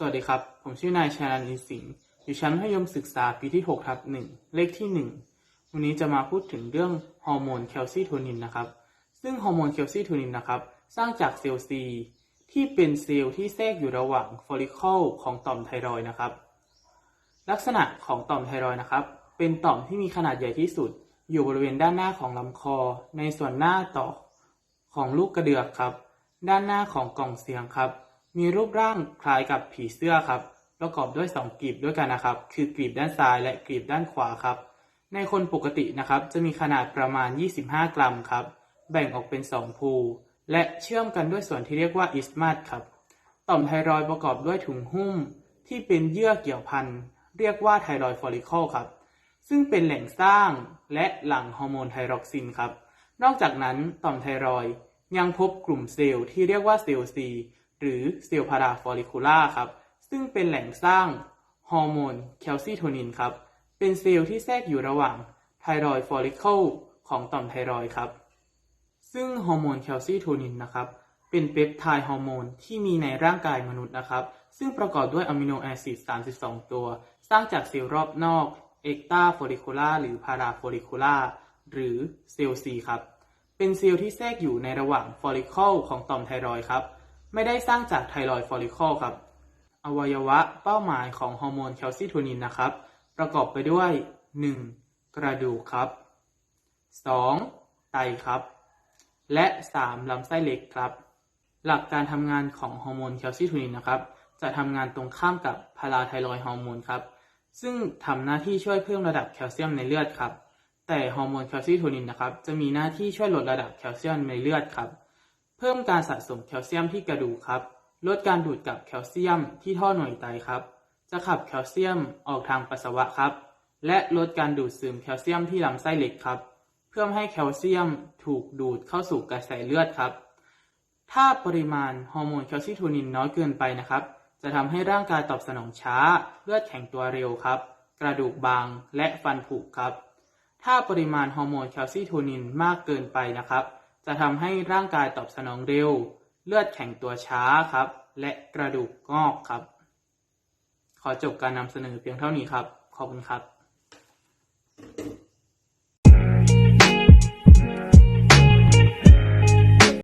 สวัสดีครับ ผมชื่อนายชานันอินสิงห์อยู่ชั้นมัธยมศึกษาปีที่6ทับ1เลขที่ 1 วันนี้จะมาพูดถึงเรื่องฮอร์โมนแคลซิโทนินนะครับ ซึ่งฮอร์โมนแคลซิโทนินนะครับสร้างจากเซลล์ซีที่เป็นเซลล์ที่แทรกอยู่ระหว่างฟอลิคอลของต่อมไทรอยนะครับ ลักษณะของต่อมไทรอยนะครับ เป็นต่อมที่มีขนาดใหญ่ที่สุด อยู่บริเวณด้านหน้าของลำคอ ในส่วนหน้าต่อของลูกกระเดือกครับ ด้านหน้าของกล่องเสียงครับ มีรูปร่างคล้ายกับผีเสื้อครับ ประกอบด้วย 2กลีบด้วยกันนะครับ คือกลีบด้านซ้ายและกลีบด้านขวาครับ ในคนปกตินะครับ จะมีขนาดประมาณ 25 กรัมครับ แบ่งออกเป็น 2 ภู และเชื่อมกันด้วยส่วนที่เรียกว่าอิสมัสครับ ต่อมไทรอยประกอบด้วยถุงหุ้ม ที่เป็นเยื่อเกี่ยวพัน เรียกว่าไทรอยฟอลิคอลครับ ซึ่งเป็นแหล่งสร้างและหลั่งฮอร์โมนไทรอกซินครับ นอกจากนั้นต่อมไทรอยยังพบกลุ่มเซลล์ที่เรียกว่าเซลล์ซี หรือเซลล์พาราฟอลิคูล่าครับ ซึ่งเป็นแหล่งสร้างฮอร์โมนแคลซิโทนินครับ เป็นเซลล์ที่แทรกอยู่ระหว่างไทรอยฟอลิเคอลของต่อมไทรอยครับ ซึ่งฮอร์โมนแคลซิโทนินนะครับ เป็นเปปไทด์ฮอร์โมนที่มีในร่างกายมนุษย์นะครับ ซึ่งประกอบด้วยอะมิโนแอซิด 32 ตัว สร้างจากเซลล์รอบนอกเอ็กตาโฟลิคูล่าหรือพาราโฟลิคูล่าหรือเซลล์ซีครับ เป็นเซลล์ที่แทรกอยู่ในระหว่างฟอลิเคอลของต่อมไทรอยครับ ไม่ได้สร้างจากไทรอยฟอลิคอลครับ อวัยวะเป้าหมายของฮอร์โมนแคลซิโทนินนะครับ ประกอบไปด้วย 1. กระดูกครับ 2. ไตครับ และ 3. ลำไส้เล็กครับ หลักการทำงานของฮอร์โมนแคลซิโทนินนะครับจะทำงานตรงข้ามกับพาราไทรอยฮอร์โมนครับ ซึ่งทำหน้าที่ช่วยเพิ่มระดับแคลเซียมในเลือดครับ แต่ฮอร์โมนแคลซิโทนินนะครับ จะมีหน้าที่ช่วยลดระดับแคลเซียมในเลือดครับ เพิ่มการสะสมแคลเซียมที่กระดูกครับ ลดการดูดกลับแคลเซียมที่ท่อหน่วยไตครับ จะขับแคลเซียมออกทางปัสสาวะครับ และลดการดูดซึมแคลเซียมที่ลำไส้เล็กครับ เพื่อให้แคลเซียมถูกดูดเข้าสู่กระแสเลือดครับ ถ้าปริมาณฮอร์โมนแคลซิโทนินน้อยเกินไปนะครับ จะทำให้ร่างกายตอบสนองช้า เลือดแข็งตัวเร็วครับ กระดูกบางและฟันผุครับ ถ้าปริมาณฮอร์โมนแคลซิโทนินมากเกินไปนะครับ จะทำให้ร่างกายตอบสนองเร็ว เลือดแข็งตัวช้าครับ และกระดูกงอกครับ ขอจบการนำเสนอเพียงเท่านี้ครับ ขอบคุณครับ